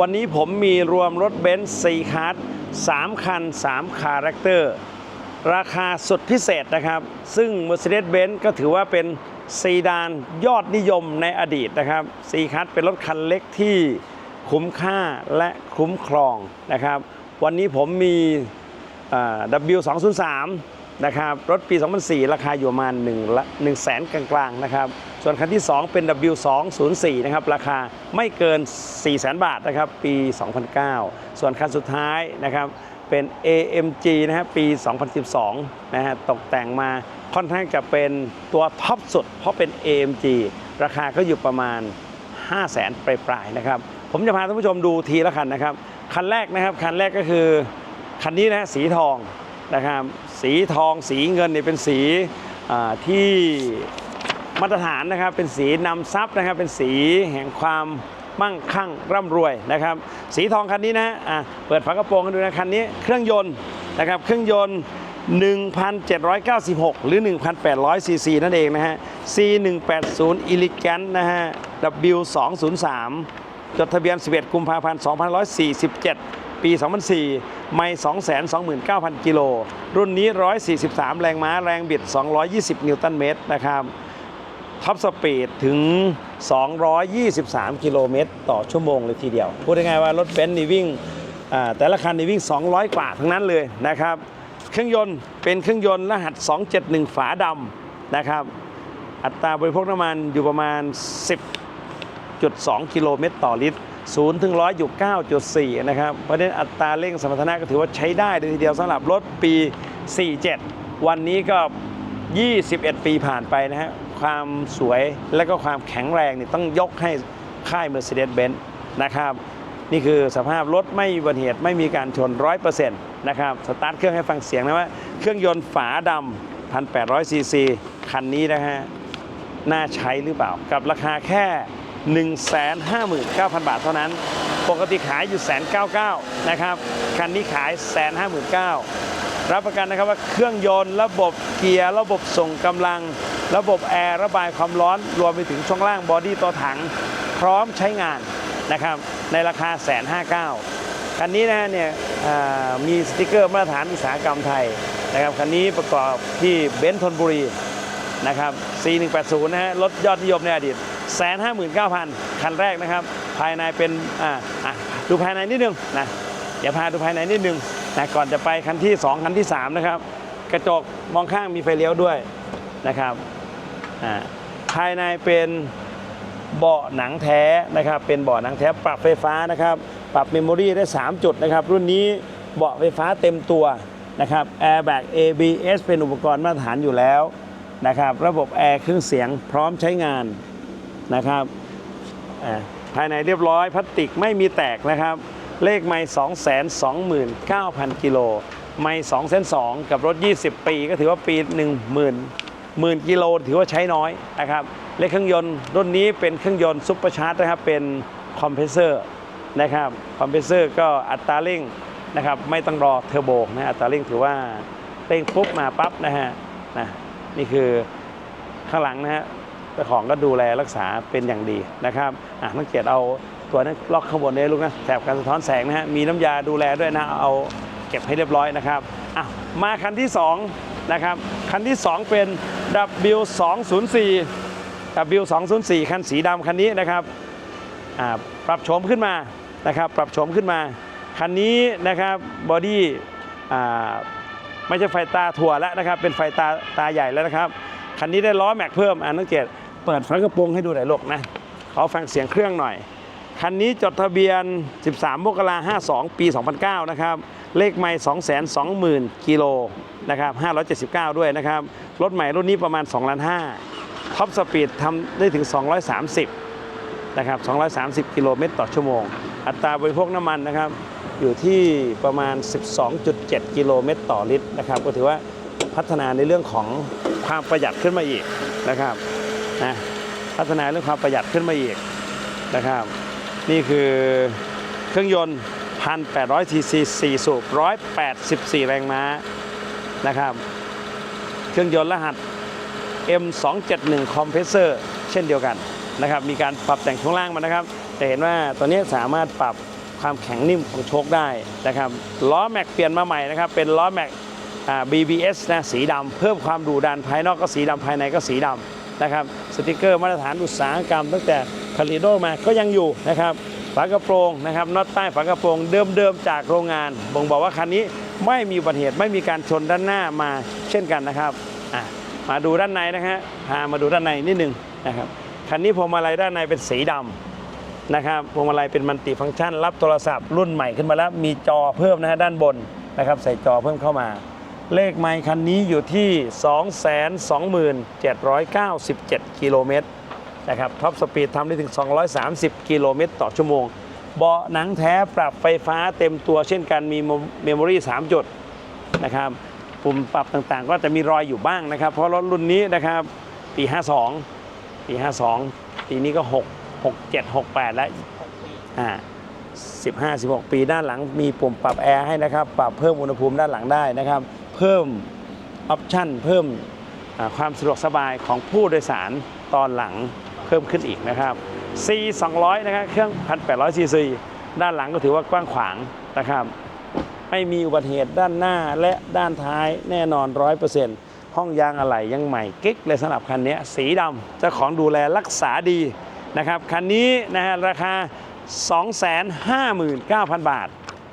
วันนี้ผมมีรวมรถเบนซ์ซีคาร์ด3คัน 3 คาแรคเตอร์ ราคาสุดพิเศษนะครับ ซึ่ง Mercedes-Benz ก็ถือว่าเป็นซีดานยอดนิยมในอดีตนะครับซีคัสเป็นรถคันเล็กที่คุ้มค่าและคุ้มครองนะครับ วันนี้ผมมี W203 นะครับรถปี 2004 ราคาอยู่ประมาณ1ละ1แสนกลางๆนะครับส่วนคันที่ 2 เป็น W204 นะครับราคาไม่เกิน 4 0 0 0 0 0 บาทนะครับปี 2009 ส่วนคันสุดท้ายนะครับเป็น AMG นะฮะปี 2012 นะฮะตกแต่งมาค่อนข้างจะเป็นตัวท็อปสุด เพราะเป็น AMG ราคาก็อยู่ประมาณ 5 0 0แสนปลายๆนะครับผมจะพาท่านผู้ชมดูทีละคันนะครับ คันแรกนะครับ คันแรกก็คือคันนี้นะฮะสีทอง นะครับสีทองสีเงินเนี่ยเป็นสีที่มาตรฐานนะครับเป็นสีนำซับนะครับเป็นสีแห่งความมั่งคั่งร่ำรวยนะครับ สีทองคันนี้นะะเปิดฝากระโปรงกันดูนะคันนี้เครื่องยนต์นะครับเครื่องยนต์ 1,796 หรือ 1,800ซีซีนั่นเองนะฮะ C180 Elegant นะฮะ W203 จดทะเบียน 11 กุมภาพันธ์2547 ปี 2004 ไม่ 229,000 กิโล รุ่นนี้ 143 แรงม้า แรงบิด 220 นิวตันเมตรนะครับ ท็อปสปีดถึง 223 กิโลเมตร ต่อชั่วโมงเลยทีเดียว พูดง่ายๆว่ารถเบนซ์นี่วิ่ง แต่ละคันนี่วิ่ง 200 กว่าทั้งนั้นเลยนะครับ เครื่องยนต์เป็นเครื่องยนต์รหัส 271 ฝาดำนะครับ อัตราบริโภคน้ำมันอยู่ประมาณ 10.2 กิโลเมตรต่อลิตร 0ถึง100 อยู่ 9.4 นะครับ เพราะฉะนั้นอัตราเร่งสมรรถนะก็ถือว่าใช้ได้เลยทีเดียวสำหรับรถปี 47 วันนี้ก็ 21 ปีผ่านไปนะฮะ ความสวยและก็ความแข็งแรงนี่ต้องยกให้ค่าย Mercedes-Benz นะครับ นี่คือสภาพรถไม่มีอุบัติเหตุไม่มีการชน 100%นะครับ สตาร์ทเครื่องให้ฟังเสียงนะว่า เครื่องยนต์ฝาดำ 1,800ซีซีคันนี้นะฮะ น่าใช้หรือเปล่า กับราคาแค่ 159,000 บาทเท่านั้น ปกติขายอยู่แสนเก้าเก้านะครับ คันนี้ขายแสนห้าหมื่นเก้ารับประกันนะครับว่าเครื่องยนต์ระบบเกียร์ระบบส่งกำลัง ระบบแอร์ระบายความร้อน รวมไปถึงช่วงล่างบอดี้ตัวถัง พร้อมใช้งานนะครับในราคาแสนห้าเก้าคันนี้นะเนี่ยมีสติกเกอร์มาตรฐานอุตสาหกรรมไทยนะครับคันนี้ประกอบที่เบนซ์ธนบุรีนะครับ C180 นะฮะรถยอดนิยมในอดีต แสนห้าหมื่นเก้าพันคันแรกนะครับ ภายในเป็นอ่าอะดูภายในนิดนึงนะเดี๋ยวพาดูภายในนิดนึงนะก่อนจะไปคันที่ 2 คันที่ 3 นะครับ กระจกมองข้างมีไฟเลี้ยวด้วยนะครับอ่าภายในเป็นเบาะหนังแท้นะครับ เป็นเบาะหนังแท้ปรับไฟฟ้านะครับ ปรับเมมโมรีได้ 3 จุดนะครับ รุ่นนี้เบาะไฟฟ้าเต็มตัวนะครับ Airbag ABS เป็นอุปกรณ์มาตรฐานอยู่แล้วนะครับ ระบบแอร์เครื่องเสียงพร้อมใช้งาน นะครับภายในเรียบร้อยพลาสติกไม่มีแตกนะครับ เลขไม่2 2 9 0 0 0กิโลไม่2 2 0 0กับรถ 20 ปี ก็ถือว่าปี 1 0 0 0 0หมื่นกิโลถือว่าใช้น้อยนะครับเลขเครื่องยนต์รุ่นนี้เป็นเครื่องยนต์ซุปเปอร์ชาร์จนะครับเป็นคอมเพรสเซอร์นะครับคอมเพรสเซอร์ก็อัตราเร่งนะครับไม่ต้องรอเทอร์โบนะอัตราเร่งถือว่าเร่งปุ๊บมาปั๊บนะฮะนะนี่คือข้างหลังนะฮะ เจ้าของก็ดูแลรักษาเป็นอย่างดีนะครับอะนักเกียรติเอาตัวนั้นล็อกข้างบนเลยลูกนะแถบการสะท้อนแสงนะฮะมีน้ำยาดูแลด้วยนะเอาเก็บให้เรียบร้อยนะครับอะมาคันที่สองนะครับคันที่สองเป็น W204 W204 คันสีดำคันนี้นะครับอ่าปรับโฉมขึ้นมานะครับปรับโฉมขึ้นมาคันนี้นะครับบอดี้อ่าไม่ใช่ไฟตาถั่วแล้วนะครับเป็นไฟตาตาใหญ่แล้วนะครับคันนี้ได้ล้อแม็กเพิ่มอ่านักเกต เปิดฝากระโปรงให้ดูหน่อยลูกนะขอฟังเสียงเครื่องหน่อย คันนี้จดทะเบียน 13มกราคม52 ปี 2009 นะครับ เลขไม่220,000 กิโลนะครับ579 ด้วยนะครับ รถใหม่รุ่นนี้ประมาณ2ล้าน5ท็อปสปีดทำได้ถึง 230 นะครับ 230 กิโลเมตรต่อชั่วโมง อัตราบริโภคน้ำมันนะครับ อยู่ที่ประมาณ 12.7 กิโลเมตรต่อลิตรนะครับ ก็ถือว่าพัฒนาในเรื่องของความประหยัดขึ้นมาอีกนะครับ นะพัฒนาเรื่องความประหยัดขึ้นมาอีกนะครับ นี่คือเครื่องยนต์ 1,800ซีซี4สูบ 184 แรงม้านะครับ เครื่องยนต์รหัส M271 คอมเพรสเซอร์เช่นเดียวกันนะครับ มีการปรับแต่งช่วงล่างมานะครับ จะเห็นว่าตัวนี้สามารถปรับความแข็งนิ่มของโชคได้นะครับ ล้อแม็กเปลี่ยนมาใหม่นะครับ เป็นล้อแม็ก BBS นะสีดำเพิ่มความดุดันภายนอกก็สีดำภายในก็สีดำ นะครับสติกเกอร์มาตรฐานอุตสาหกรรม ตั้งแต่ผลิตออกมาก็ยังอยู่นะครับฝากระโปรงนะครับน็อตใต้ฝากระโปรงเดิมๆจากโรงงานบ่งบอกว่าคันนี้ไม่มีอุบัติเหตุไม่มีการชนด้านหน้ามาเช่นกันนะครับมาดูด้านในนะฮะพามาดูด้านในนิดนึงนะครับคันนี้พวงมาลัยด้านในเป็นสีดำนะครับพวงมาลัยเป็นมัลติฟังก์ชัน รับโทรศัพท์รุ่นใหม่ขึ้นมาแล้วมีจอเพิ่มนะฮะด้านบนนะครับใส่จอเพิ่มเข้ามา เลขไมค์คันนี้อยู่ที่ 227,797 กิโลเมตรนะครับท็อปสปีดทำได้ถึง 230 กิโลเมตรต่อชั่วโมง เบาะหนังแท้ปรับไฟฟ้าเต็มตัวเช่นกันมีเมมโมรี่3จุดนะครับปุ่มปรับต่างๆ ก็จะมีรอยอยู่บ้างนะครับ เพราะรถรุ่นนี้นะครับปี 52 ปี 52 ปีนี้ก็ 6 6 7 6 8 แล้วอ่า15 16 ปีด้านหลังมีปุ่มปรับแอร์ให้นะครับ ปรับเพิ่มอุณหภูมิด้านหลังได้นะครับ เพิ่มออปชันเพิ่มความสะดวกสบายของผู้โดยสารตอนหลังเพิ่มขึ้นอีกนะครับ C 200นะครับเครื่อง 1,800ซีซีด้านหลังก็ถือว่ากว้างขวางนะครับ ไม่มีอุบัติเหตุด้านหน้าและด้านท้ายแน่นอน 100%ห้องยางอะไหล่ยังใหม่กิ๊กเลยสำหรับคันนี้สีดำเจ้าของดูแลรักษาดีนะครับ คันนี้นะฮะราคา 259,000 บาท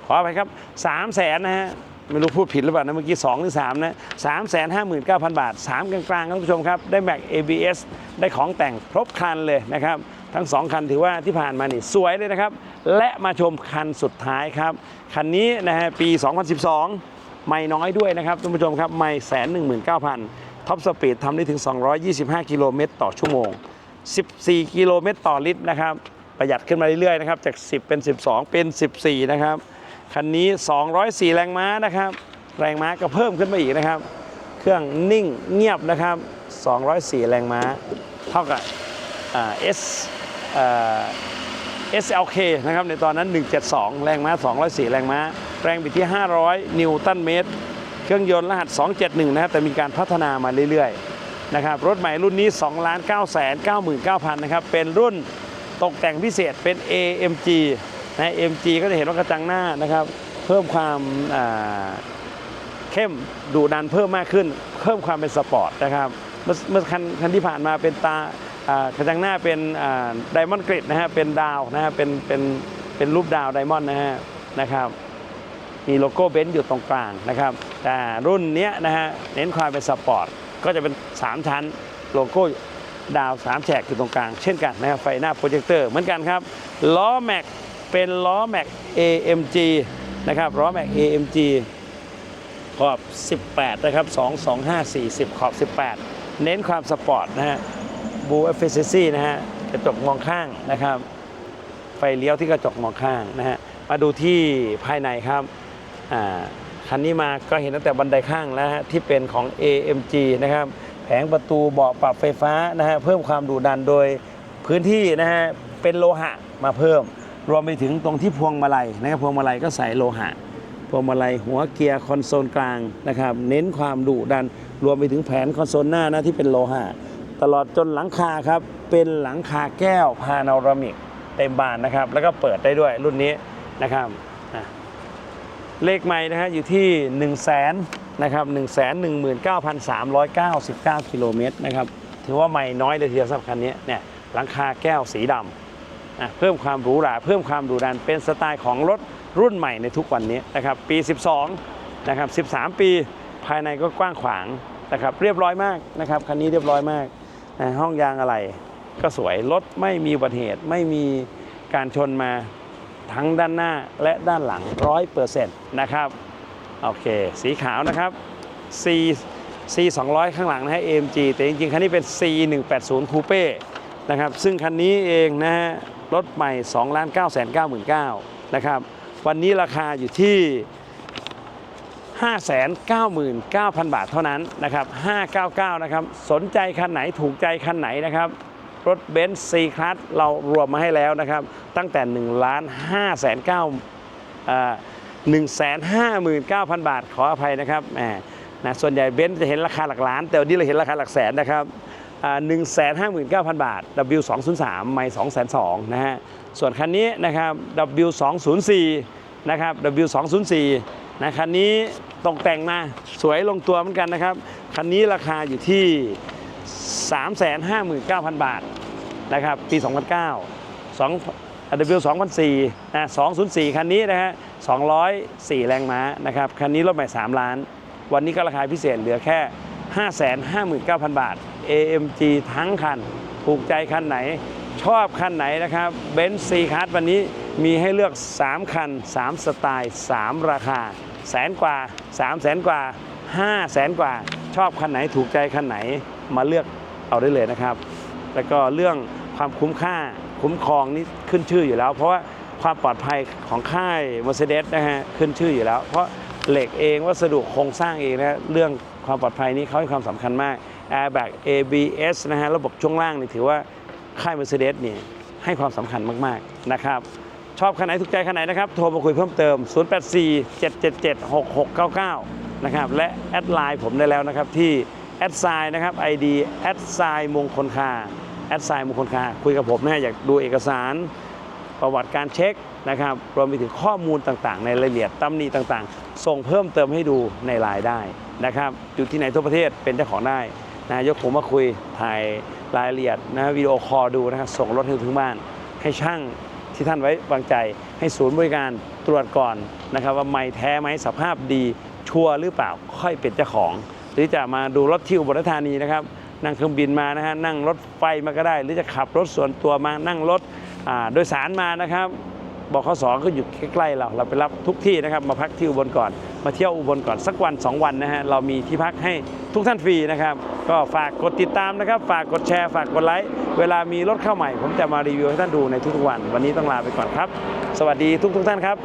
ขอไปครับ 3 0 0 0 0นะฮะ ไม่รู้พูดผิดหรือเปล่านะเมื่อกี้2หรือ3นะ359,000บาท 3 กลางๆครับท่านผู้ชมครับ ได้แม็ก ABS ได้ของแต่งครบคันเลยนะครับ ทั้ง 2 คันถือว่าที่ผ่านมานี่สวยเลยนะครับ และมาชมคันสุดท้ายครับ คันนี้นะฮะปี 2012 ไม่น้อยด้วยนะครับท่านผู้ชมครับ ไม่แสนหนึ่งหมื่นเก้าพันท็อปสปีดทำได้ถึง 225 กิโลเมตรต่อชั่วโมง 14 กิโลเมตรต่อลิตรนะครับประหยัดขึ้นมาเรื่อยๆนะครับจาก 10 เป็น 12 เป็น 14 นะครับ คันนี้ 204 แรงม้านะครับ แรงม้าก็เพิ่มขึ้นมาอีกนะครับ เครื่องนิ่งเงียบนะครับ 204 แรงม้า เท่ากับอ่า S SLK นะครับในตอนนั้น 172 แรงม้า 204 แรงม้า แรงบิดที่ 500 นิวตันเมตร เครื่องยนต์รหัส 271 นะครับแต่มีการพัฒนามาเรื่อยๆนะครับรถใหม่รุ่นนี้ 2 9 9 9 9 0 0 0 นะครับเป็นรุ่นตกแต่งพิเศษเป็น AMG นะ MG ก็จะเห็นว่ากระจังหน้านะครับ เพิ่มความเข้มดุดันเพิ่มมากขึ้น เพิ่มความเป็นสปอร์ตนะครับ เมื่อเมื่อคันคันที่ผ่านมาเป็นตากระจังหน้าเป็นไดมอนด์กริดนะฮะเป็นดาวนะฮะเป็นเป็นเป็นรูปดาวไดมอนด์นะฮะนะครับมีโลโก้เบนซ์อยู่ตรงกลางนะครับ แต่รุ่นนี้นะฮะเน้นความเป็นสปอร์ตก็จะเป็น 3 ชั้นโลโก้ดาว 3 แฉกอยู่ตรงกลาง เช่นกันนะครับไฟหน้าโปรเจคเตอร์เหมือนกันครับล้อแม็ก เป็นล้อแม็ก AMG นะครับล้อแม็ก AMG ขอบ 18 นะครับ 2 2 5 40 ขอบ 18 เน้นความสปอร์ตนะฮะบูเอฟเฟซซี่นะฮะกระจกมองข้างนะครับ ไฟเลี้ยวที่กระจกมองข้างนะฮะมาดูที่ภายในครับอ่าคันนี้มาก็เห็นตั้งแต่บันไดข้างแล้วฮะที่เป็นของ AMG นะครับแผงประตูเบาะปรับไฟฟ้านะฮะเพิ่มความดุดันโดยพื้นที่นะฮะเป็นโลหะมาเพิ่ม รวมไปถึงตรงที่พวงมาลัยนะครับพวงมาลัยก็ใส่โลหะ พวงมาลัยหัวเกียร์คอนโซลกลางนะครับ เน้นความดุดัน รวมไปถึงแผงคอนโซลหน้านะที่เป็นโลหะ ตลอดจนหลังคาครับ เป็นหลังคาแก้วพาโนรามิกเต็มบานนะครับ แล้วก็เปิดได้ด้วยรุ่นนี้นะครับเลขไม่นะฮะอยู่ที่ 1 0 0 0 0แสนนะครับ1 1 9 3 9 9 กิโลเมตรนะครับ ถือว่าไม่น้อยเลยทีเดียวสำหรับคันนี้เนี่ยหลังคาแก้วสีดำ เพิ่มความหรูหราเพิ่มความดุดันเป็นสไตล์ของรถรุ่นใหม่ในทุกวันนี้นะครับปี 12นะครับ13 ปีภายในก็กว้างขวางนะครับเรียบร้อยมากนะครับคันนี้เรียบร้อยมากนะห้องยางอะไรก็สวยรถไม่มีอุบัติเหตุไม่มีการชนมาทั้งด้านหน้าและด้านหลังร้อยเปอร์เซ็นต์นะครับโอเคสีขาวนะครับ C C 200 ข้างหลังนะฮะ AMG แต่จริงๆ คันนี้เป็น C 180 Coupe นะครับ ซึ่งคันนี้เองนะฮะรถใหม่ 2 9 9 9 9 0 0นะครับ วันนี้ราคาอยู่ที่ 599,000 บาทเท่านั้นนะครับ 599 นะครับ สนใจคันไหนถูกใจคันไหนนะครับ รถเบนซ์ C Class เรารวมมาให้แล้วนะครับ ตั้งแต่ 1 ล้าน5แสน9อ่า159,000 บาทขออภัยนะครับแหมนะส่วนใหญ่เบนซ์จะเห็นราคาหลักล้าน แต่วันนี้เราเห็นราคาหลักแสนนะครับ หนึ่งแสนห้าหมื่นเก้าพันบาท W 2 0 3 ไม่สองแสนสองนะฮะ ส่วนคันนี้นะครับ W 2 0 4 นะครับ W 2 0 4 นะคันนี้ตกแต่งมาสวยลงตัวเหมือนกันนะครับ คันนี้ราคาอยู่ที่ 359,000 บาทนะครับปี 2009 2 W 2004นะ204 คันนี้นะฮะ 204 แรงม้านะครับ คันนี้รถใหม่ 3 ล้าน วันนี้ก็ราคาพิเศษเหลือแค่ 559,000 บาท AMG ทั้งคัน ถูกใจคันไหน ชอบคันไหนนะครับเบนซ์ซีคัสวันนี้มีให้เลือก 3 คัน 3 สไตล์ 3 ราคา แสนกว่า 3 แสนกว่า 5 แสนกว่า ชอบคันไหนถูกใจคันไหนมาเลือกเอาได้เลยนะครับ แล้วก็เรื่องความคุ้มค่าคุ้มครองนี่ขึ้นชื่ออยู่แล้ว เพราะว่าความปลอดภัยของค่าย Mercedes นะฮะขึ้นชื่ออยู่แล้ว เพราะเหล็กเองวัสดุโครงสร้างเองนะเรื่องความปลอดภัยนี้เขาให้ความสำคัญมาก Airbag ABS นะฮะระบบช่วงล่างนี่ถือว่าค่าย Mercedes เนี่ยให้ความสำคัญมาก ๆ นะครับ ชอบคันไหนถูกใจคันไหนนะครับ โทรมาคุยเพิ่มเติม 0847776699 นะครับ และแอดไลน์ผมได้แล้วนะครับ ที่แอดไซน์นะครับ ID แอดไซน์มงคลคาแอดไซน์มงคลคาคุยกับผมนะฮะอยากดูเอกสารประวัติการเช็คนะครับรวมไปถึงข้อมูลต่างๆ ในรายละเอียดตำหนิต่างๆ ส่งเพิ่มเติมให้ดูในไลน์ได้นะครับอยู่ที่ไหนทั่วประเทศเป็นเจ้าของได้ นะยกผมมาคุยถ่ายรายละเอียดนะวิดีโอคอลดูนะครับส่งรถให้ถึงบ้าน ให้ช่างที่ท่านไว้วางใจ ให้ศูนย์บริการตรวจก่อนนะครับ ว่าไม่แท้ไหมสภาพดีชัวร์หรือเปล่าค่อยเป็นเจ้าของ หรือจะมาดูรถที่อุบลราชธานีนะครับ นั่งเครื่องบินมานะฮะนั่งรถไฟมาก็ได้ หรือจะขับรถส่วนตัวมานั่งรถโดยสารมานะครับบอกข้อสองก็อยู่ใกล้ๆเราเราไปรับทุกที่นะครับ มาพักที่อุบลก่อน มาเที่ยวอุบลก่อนสักวัน 2 วันนะฮะเรามีที่พักให้ทุกท่านฟรีนะครับ ก็ฝากกดติดตามนะครับ ฝากกดแชร์ ฝากกดไลค์ เวลามีรถเข้าใหม่ ผมจะมารีวิวให้ท่านดูในทุกๆวัน วันนี้ต้องลาไปก่อนครับ สวัสดีทุกๆท่านครับ